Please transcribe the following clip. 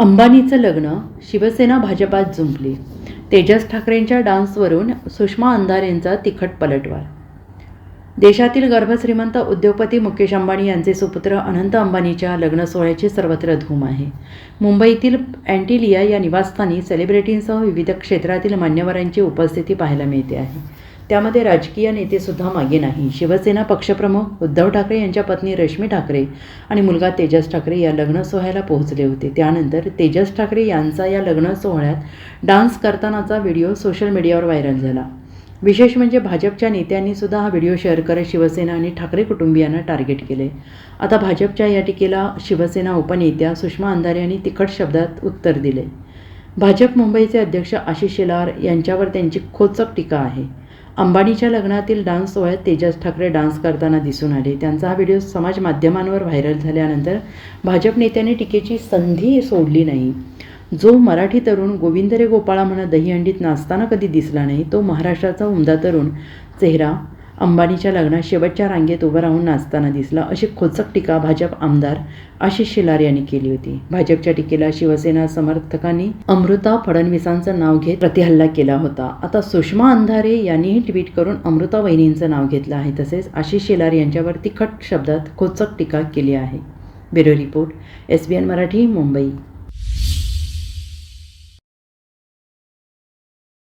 अंबानीचं लग्न शिवसेना भाजपात जुंपली. तेजस ठाकरेंच्या डान्सवरून सुषमा अंधारेंचा तिखट पलटवार. देशातील गर्भश्रीमंत उद्योगपती मुकेश अंबानी यांचे सुपुत्र अनंत अंबानीच्या लग्न सोहळ्याची सर्वत्र धूम आहे. मुंबईतील अँटिलिया या निवासस्थानी सेलिब्रिटींसह विविध क्षेत्रातील मान्यवरांची उपस्थिती पाहायला मिळते आहे. त्यामध्ये राजकीय नेतेसुद्धा मागे नाही. शिवसेना पक्षप्रमुख उद्धव ठाकरे यांच्या पत्नी रश्मी ठाकरे आणि मुलगा तेजस ठाकरे या लग्न सोहळ्याला पोहोचले होते. त्यानंतर तेजस ठाकरे यांचा या लग्न सोहळ्यात डान्स करतानाचा व्हिडिओ सोशल मीडियावर व्हायरल झाला. विशेष म्हणजे भाजपच्या नेत्यांनी सुद्धा हा व्हिडिओ शेअर करत शिवसेना आणि ठाकरे कुटुंबियांना टार्गेट केले. आता भाजपच्या या टीकेला शिवसेना उपनेत्या सुषमा अंधारे यांनी तिखट शब्दात उत्तर दिले. भाजप मुंबईचे अध्यक्ष आशिष शेलार यांच्यावर त्यांची खोचक टीका आहे. अंबानीच्या लग्नातील डान्स सोहळ्यात तेजस ठाकरे डान्स करताना दिसून आले. त्यांचा हा व्हिडिओ समाज माध्यमांवर व्हायरल झाल्यानंतर भाजप नेत्याने टीकेची संधी सोडली नाही. जो मराठी तरुण गोविंद रे गोपाळा म्हणा दहीहंडीत नाचताना कधी दिसला नाही तो महाराष्ट्राचा उमदा तरुण चेहरा अंबानीच्या लग्नात शेवटच्या रांगेत उभं राहून नाचताना दिसला. अशी खोचक टीका भाजप आमदार आशिष शेलार यांनी केली होती. भाजपच्या टीकेला शिवसेना समर्थकांनी अमृता फडणवीसांचं नाव घेत प्रतिहल्ला केला होता. आता सुषमा अंधारे यांनीही ट्विट करून अमृता वहिनींचं नाव घेतलं आहे. तसेच आशिष शेलार यांच्यावर तिखट शब्दात खोचक टीका केली आहे. Bureau report S B N Marathi Mumbai.